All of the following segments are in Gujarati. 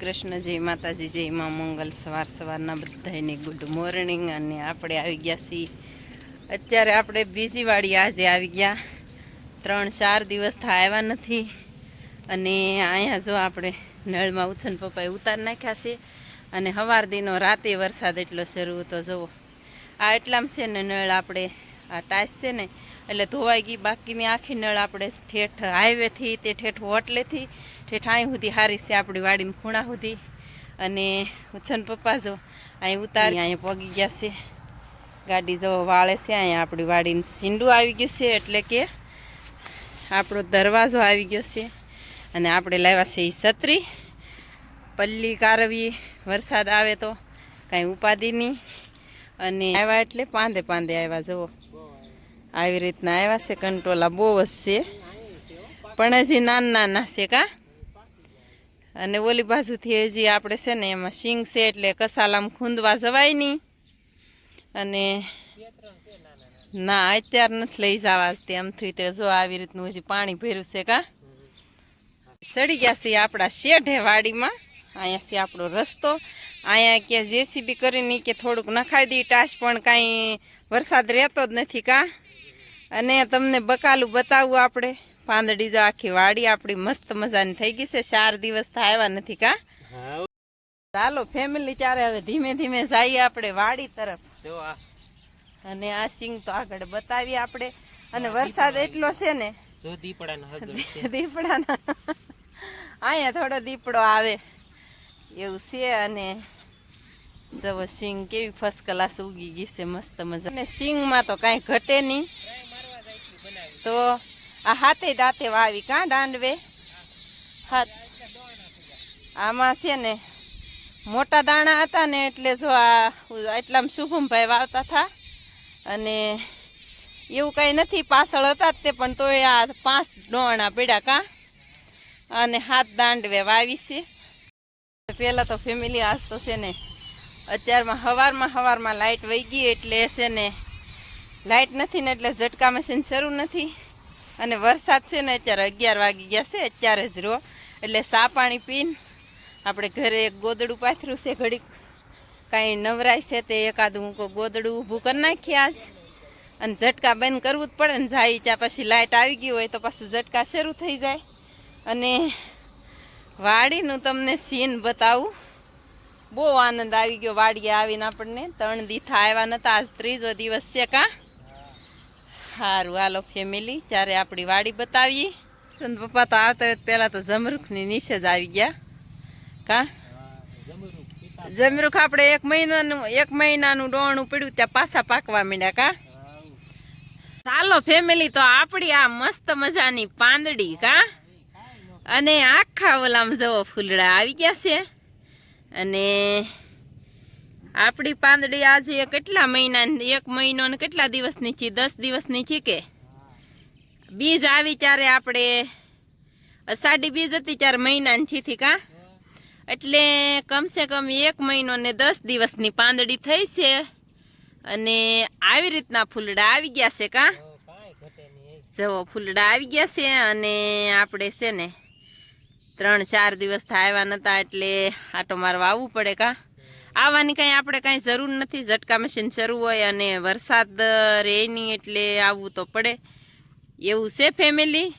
કૃષ્ણ જય માતાજી, જય મા મંગલ. સવાર સવારના બધાને ગુડ મોર્નિંગ અને આપણે આવી ગયા છીએ. અત્યારે આપણે બીજી વાળી આજે આવી ગયા. ત્રણ ચાર દિવસ આવ્યા નથી. અને અહીંયા જો આપણે નળમાં ઉછન પપ્પાએ ઉતાર નાખ્યા છે. અને સવાર દીનો રાતે વરસાદ એટલો શરૂ તો જુઓ. આ એટલામાં છે ને નળ આપણે આ ટાઈસ છે ને, એટલે ધોવાઈ ગઈ. બાકીની આખી નળ આપણે ઠેઠ હાઈવેથી તે ઠેઠ હોટલેથી ઠેઠ અહીં સુધી હારી છે આપણી વાડીની ખૂણા સુધી અને ઉછન પપ્પા જો અહીં ઉતારી અહીંયા પગી ગયા છે. ગાડી જો વાળે છે, અહીંયા આપણી વાડીને સીંડું આવી ગયું છે, એટલે કે આપણો દરવાજો આવી ગયો છે. અને આપણે લાવ્યા છે એ છત્રી. પલ્લી કારવી, વરસાદ આવે તો કાંઈ ઉપાધિ નહીં. અને આવ્યા એટલે પાંદે પાંદે આવ્યા જુઓ. આવી રીતના આવ્યા છે, કંટોલા બહુ જ છે. પણ હજી નાના નાના છે કા? અને ઓલી બાજુથી હજી આપણે છે ને એમાં સિંગ છે એટલે કસાલામ ખૂંદવા જવાય નહીં. અને ના, અત્યારે નથી લઈ જવા તેમ થઈ તે જો આવી રીતનું હજી પાણી ભર્યું છે કા? સડી ગયા છે આપણા શેઢે વાડીમાં અહીંયા છે આપણો રસ્તો. અહીંયા કે જેસીબી કરીને કે થોડુંક નખાવી દઈએ ટાશ પણ કાંઈ વરસાદ રહેતો જ નથી કા? અને તમને બકાલું બતાવવું આપણે. પાંદડી જો આખી વાડી આપણી મસ્ત મજાની થઈ ગઈ છે. ચાર દિવસ થાય આવ્યા નથી કા? ચાલો ફેમિલી ત્યારે હવે ધીમે ધીમે જઈએ આપણે વાડી તરફ. જો અને આ સિંગ તો આગળ બતાવીએ આપણે. અને વરસાદ એટલો છે ને. જો દીપડાનો દીપડાના. અહીંયા થોડો દીપડો આવે. એવું છે અને જવો સિંગ કેવી ફર્સ્ટ ક્લાસ ઉગી ગઈ છે મસ્ત મજા. અને સિંગમાં તો કાંઈ ઘટે નહીં. તો આ હાથે દાંતે વાવી કાં દાંડવે? હાથ. આમાં છે ને, મોટા દાણા હતા ને એટલે જો આ એટલામાં શુભમભાઈ વાવતા હતા. અને એવું કંઈ નથી, પાછળ હતા જ તે, પણ તોય આ પાંચ ડોણા પીડા કાં? અને હાથ દાંડવે વાવી છે. પહેલાં તો ફેમિલી આજ તો છે ને, અત્યારમાં સવારમાં સવારમાં લાઇટ વહી ગઈ એટલે છે ને લાઇટ નથી ને એટલે ઝટકા મશીન શરૂ નથી. અને વરસાદ છે ને અત્યારે અગિયાર વાગી ગયા છે, અત્યારે જ રો એટલે સા પાણી પીને આપણે ઘરે એક ગોદડું પાથરું છે, ઘડીક કાંઈ નવરાય છે તે એકાદું ગોદડું ઊભું કરી નાખીએ આજ. અને ઝટકા બંધ કરવું જ પડે ને જાય ત્યાં પછી લાઇટ આવી ગઈ હોય તો પાછું ઝટકા શરૂ થઈ જાય. અને વાડીનું તમને સીન બતાવું. બહુ આનંદ આવી ગયો વાડીએ આવીને આપણને. ત્રણ દીથા આવ્યા નતા, આજ ત્રીજો દિવસ છે કા. સારું હાલો ફેમિલી ત્યારે આપણી વાડી બતાવીએ. ચંદ પપ્પા તો આવતા પહેલાં તો જમરૂખની નીચે જ આવી ગયા. કા? જમરૂખ આપણે એક મહિનાનું એક મહિનાનું ડોણું પડ્યું, ત્યાં પાછા પાકવા માંડ્યા, કા? ચાલો ફેમિલી તો આપણી આ મસ્ત મજાની પાંદડી, કા? અને આખા ઓલામાં જવો ફૂલડા આવી ગયા છે. અને આપણી પાંદડી આજે કેટલા મહિના એક મહિનો ને કેટલા દિવસની છે? દસ દિવસની છે કે? બીજ આવી ત્યારે આપણે, અષાઢી બીજ હતી ત્યારે મહિનાની થી કા એટલે કમસે કમ એક મહિનો ને દસ દિવસની પાંદડી થઈ છે અને આવી રીતના ફૂલડા આવી ગયા છે કા? જવો ફૂલડા આવી ગયા છે અને આપણે છે ને, ત્રણ ચાર દિવસ થાય આવ્યા નતા એટલે આટો મારવા આવવું પડે કા? આવવાની કાંઈ આપણે કાંઈ જરૂર નથી. ઝટકા મશીન શરૂ હોય અને વરસાદ રહે નહીં એટલે આવવું તો પડે. એવું છે ફેમિલી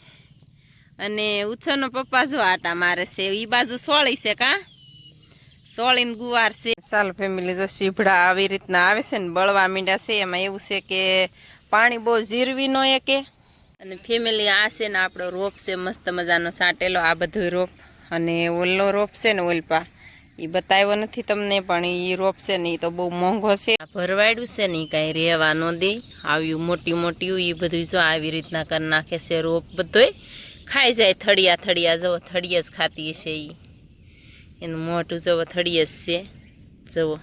અને ઉછરનો પપ્પા જો આટા મારે છે. એ બાજુ સોળી છે કા? સોળીને ગુવાર છે. ચાલો ફેમિલી જો સીભડા આવી રીતના આવે છે ને, બળવા મીંડા છે. એમાં એવું છે કે પાણી બહુ ઝીરવી ન એકે. અને ફેમિલી આ છે ને, આપણો રોપ છે, મસ્ત મજાનો સાટેલો આ બધો રોપ. અને ઓલો રોપ છે ને, ઓલપા. એ બતાવ્યો નથી તમને, પણ એ રોપ છે ને એ તો બહુ મોંઘો છે. ભરવાડ્યું છે ને કાંઈ રહેવા ન દે. આવ્યું મોટી મોટી એ બધું જો આવી રીતના કરી નાખે છે રોપ બધોય. ખાઈ જાય થળિયા થળિયા જવો થળિયા જ ખાતી છે એ એનું મોટું જવો થળિયે જ છે. જવો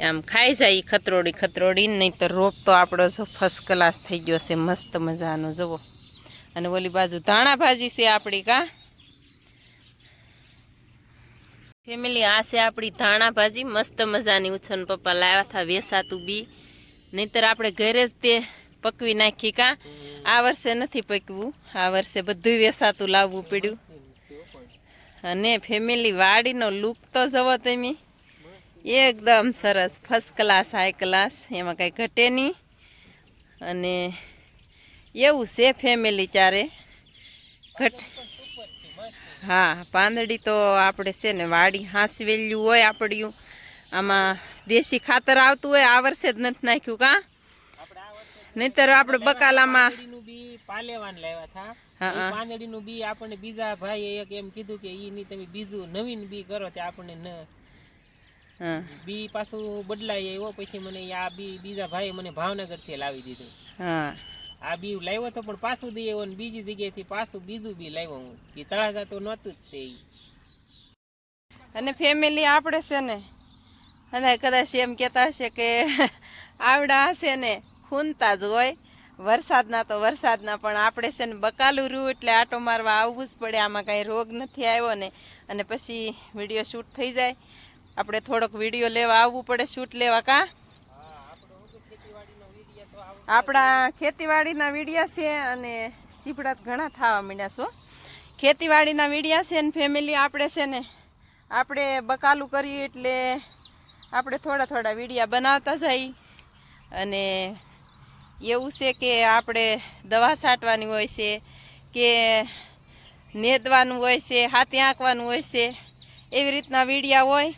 આમ ખાઈ જાય એ ખતરોડી ખતરોડી નહીં તો રોપ તો આપણો જો ફર્સ્ટ ક્લાસ થઈ ગયો છે, મસ્ત મજાનો જવો અને ઓલી બાજુ ધાણા ભાજી છે આપણી કા? ફેમિલી આ છે આપણી ધાણા ભાજી મસ્ત મજાની ઉછન પપ્પા લાવ્યા હતા વેસાતું બી. નહીતર આપણે ઘરે જ તે પકવી નાખી કા. આ વર્ષે નથી પકવું. આ વર્ષે બધું વેસાતું લાવવું પડ્યું. અને ફેમિલી વાડીનો લુક તો જવો તમે. એકદમ સરસ. ફર્સ્ટ ક્લાસ હાઈ ક્લાસ એમાં કાંઈ ઘટે નહીં. અને એવું છે ફેમિલી ચારે. ઘટ હા પાંદડી તો આપણે છે ને વાડી હાંસવેલ્યું હોય આપણ્યું. આમાં દેશી ખાતર આવતું હોય આ વર્ષે જ નથી નાખ્યું કા? નહીતર આપણે બકાલામાં પાલેવાન લાવ્યા હતા. પાંદડીનું બી આપણને બીજા ભાઈએ એક એમ કીધું કે ઈ ની તમે બીજું નવીન બી કરો તે આપણને ન હા. બી પાછું બદલાઈ એવો પછી મને આ બી બીજા ભાઈએ મને ભાવનગરથી લાવી દીધું. હા. આ બી લાવ્યો તો પણ પાછું દઈ આવ્યો ને બીજી જગ્યાએથી પાછું બીજું બી લાવ્યો હું. એ તળાજા તો નહોતું જ તે અને ફેમિલી આપણે છે ને, અને કદાચ એમ કહેતા હશે કે આવડા હશે ને, ખૂનતા જ હોય. વરસાદના તો વરસાદના, પણ આપણે છે ને બકાલું રૂ એટલે આટો મારવા આવવું જ પડે. આમાં કાંઈ રોગ નથી આવ્યો ને, અને પછી વીડિયો શૂટ થઈ જાય. આપણે થોડોક વીડિયો લેવા આવવું પડે શૂટ લેવા કા? આપણા ખેતીવાડીના વિડીયા છે અને સીપડા ઘણા થવા માંડ્યા છો. ખેતીવાડીના વિડીયા છે ને ફેમિલી આપણે છે ને, આપણે બકાલું કરીએ એટલે આપણે થોડા થોડા વિડીયા બનાવતા જઈ અને એવું છે કે આપણે દવા છાંટવાની હોય છે, કે નેદવાનું હોય છે, હાથી આંકવાનું હોય છે, એવી રીતના વિડીયા હોય.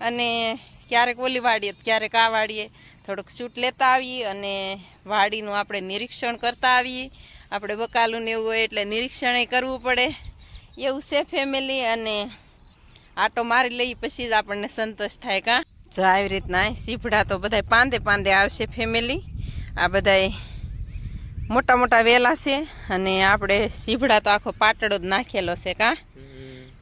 અને ક્યારેક ઓલી વાડીએ ક્યારેક આ વાડીએ. થોડુંક શૂટ લેતા આવીએ અને વાડીનું આપણે નિરીક્ષણ કરતા આવીએ. આપણે બકાલું ને એવું હોય એટલે નિરીક્ષણ કરવું પડે. એવું છે ફેમિલી અને આટો મારી લઈએ પછી જ આપણને સંતોષ થાય કાં? જો આવી રીતના સીફડા તો બધાય પાંદે પાંદે આવશે ફેમિલી આ બધાય મોટા મોટા વેલા છે અને આપણે સીફડા તો આખો પાટડો જ નાખેલો છે કાં?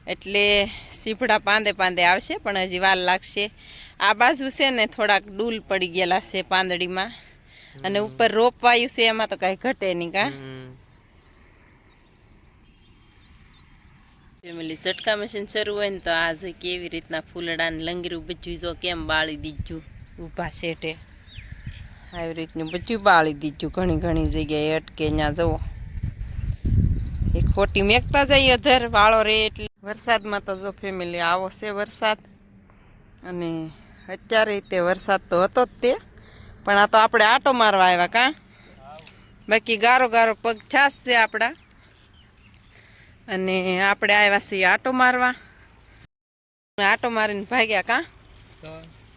એટલે સીફડા પાંદે પાંદે આવશે પણ હજી વાર લાગશે. આ બાજુ છે ને થોડાક ડૂલ પડી ગયેલા છે પાંદડીમાં. અને ઉપર રોપવાયું છે એમાં તો કાંઈ ઘટે નહીં કા. ફેમિલી ચટકા મશીન શરૂ હોય ને તો આજે કેવી રીતના ફૂલડાને લંગીરું બધું જો કેમ બાળી દીધું. ઊભા શેઠે. આવી રીતનું બધું બાળી દીધું ઘણી ઘણી જગ્યાએ અટકે ત્યાં જવો એ ખોટી મેકતા જઈએ અધર વાળો રે એટલે. વરસાદમાં તો જો ફેમિલી આવો છે વરસાદ. અને અત્યારે તે વરસાદ તો હતો જ તે. પણ આ તો આપણે આટો મારવા આવ્યા કાં? બાકી ગારો ગારો પગ છાસ છે આપણા. અને આપણે આવ્યા છીએ આટો મારવા. આટો મારીને ભાગ્યા કાં?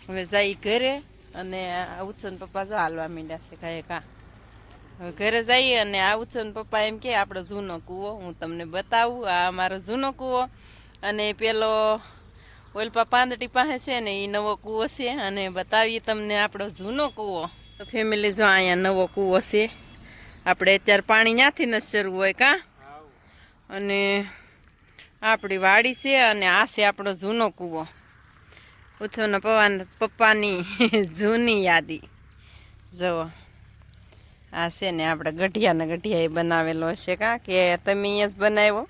હવે જઈ ઘરે અને આ ઉત્સન પપ્પા જો હાલવા માંડ્યા છે કાંઈ કાં? હવે ઘરે જઈએ અને આ ઉત્સન પપ્પા એમ કે આપણો જૂનો કૂવો હું તમને બતાવું. આ અમારો જૂનો કૂવો. અને પેલો ઓલપા પાંદડી પાસે છે ને એ નવો કૂવો છે અને બતાવીએ તમને આપણો જૂનો કૂવો. તો ફેમિલી જો અહીંયા નવો કૂવો છે. આપણે અત્યારે પાણી ત્યાંથી ન શરૂ હોય કાં? અને આપણી વાડી છે અને આ છે આપણો જૂનો કૂવો. ઉત્સવના પવાન, પપ્પાની જૂની યાદી. જુઓ. આ છે ને આપણે ગઢિયાના ગઢિયા બનાવેલો હશે કાં? કે તમે અહીંયા જ બનાવ્યો?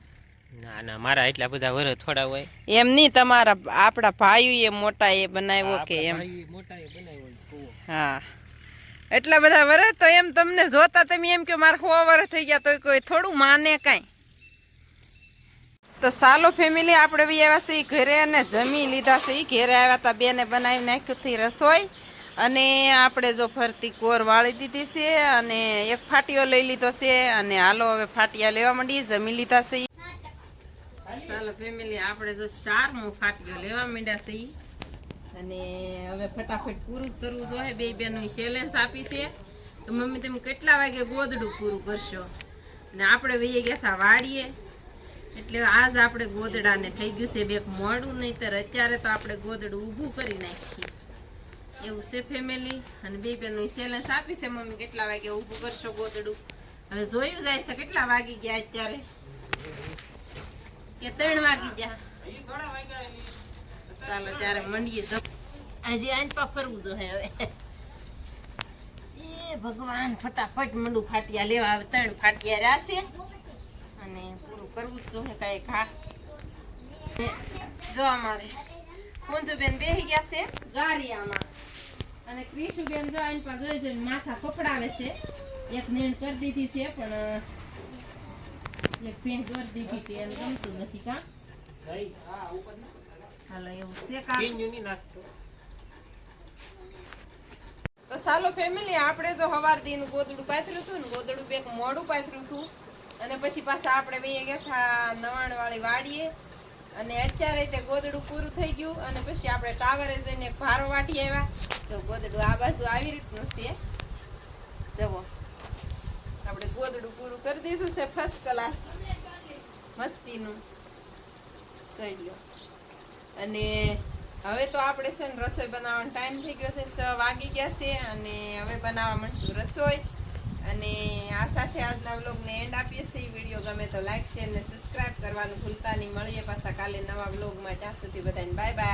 ના ના મારા એટલા બધા વર થોડા હોય. એમ નહીં તમારા આપણા ભાઈ એ મોટા એ બનાવ્યો કે એમ? મોટા એ બનાવ્યો હા. એટલા બધા વર તો એમ તમને જોતા તમે એમ કે મારે સો વર થઈ ગયા તો કોઈ થોડું માને કાંઈ. તો સાલો ફેમિલી આપણે બી આવ્યા છે ઈ ઘરે અને જમી લીધા છે એ ઘરે આવ્યા હતા બેને બનાવી નાખ્યું હતી રસોઈ. અને આપણે જો ફરતી કોર વાળી દીધી છે અને એક ફાટીઓ લઈ લીધો છે. અને હાલો હવે ફાટિયા લેવા માંડીએ જમી લીધા છે. ચાલો ફેમિલી આપણે જો ચારમો ફાટ્યો, લેવા માંડ્યા છે ઈ. અને હવે ફટાફટ પૂરું જ કરવું જોઈએ. બે બેનું ચેલેન્જ આપી છે. તો મમ્મી, તમે કેટલા વાગે ગોદડું પૂરું કરશો? અને આપણે વહીએ ગયા હતા વાડીએ. એટલે આજ આપણે ગોદડાને થઈ ગયું છે બે મોડું, નહીતર અત્યારે તો આપણે ગોદડું ઊભું કરી નાખીએ. એવું છે ફેમિલી અને બે બેનું ચેલેન્જ આપી છે મમ્મી, કેટલા વાગે ઊભું કરશો ગોદડું? હવે જોયું જાય છે કેટલા વાગી ગયા અત્યારે? કે ત્રણ વાગી ગયા. ચાલો, ત્યારે મંડીએ આજે આંપા ફરવું તો હે હવે. એ ભગવાન, ફટાફટ મંડું ફાટિયા લેવા આવે, ત્રણ ફાટિયા રાશે. અને પૂરું કરવું જ જોઈએ કાંઈ ઘા. જો અમારે કુંજુબેન બેસી ગયા છે ગારિયામાં. અને ક્રિશુબેન જો આંપા જોઈ જોઈને માથા પકડાવે છે. એક નીણ કરી દીધી છે, પણ એક દીધી હતી એને ગમતું નથી કાં હાલો એવું છે તો સાલો ફેમિલી આપણે જો હવાર દિન ગોદડું પાથર્યું હતું ને ગોદડું બેક મોડું પાથર્યું હતું અને પછી પાછા આપણે બે ગયા હતા નવાણ વાળી વાડીએ અને અત્યારે તે ગોદડું પૂરું થઈ ગયું અને પછી આપણે ટાવરે જઈને ભારો વાટી આવ્યા જો ગોદડું આ બાજુ આવી રીતનું છે. જવો. આપણે ગોદડું પૂરું કરી દીધું છે ફર્સ્ટ ક્લાસ મસ્તીનું. જોઈ અને હવે તો આપણે છે ને રસોઈ બનાવવાનો ટાઈમ થઈ ગયો છે, છ વાગી ગયા છે અને હવે બનાવવા માંડશું રસોઈ. અને આ સાથે આજના વ્લોગને એન્ડ આપીએ છીએ. વીડિયો ગમે તો લાઈક શેર ને સબસ્ક્રાઇબ કરવાનું ભૂલતા નહીં. મળીએ પાછા કાલે નવા વ્લોગમાં. ત્યાં સુધી બધાને બાય બાય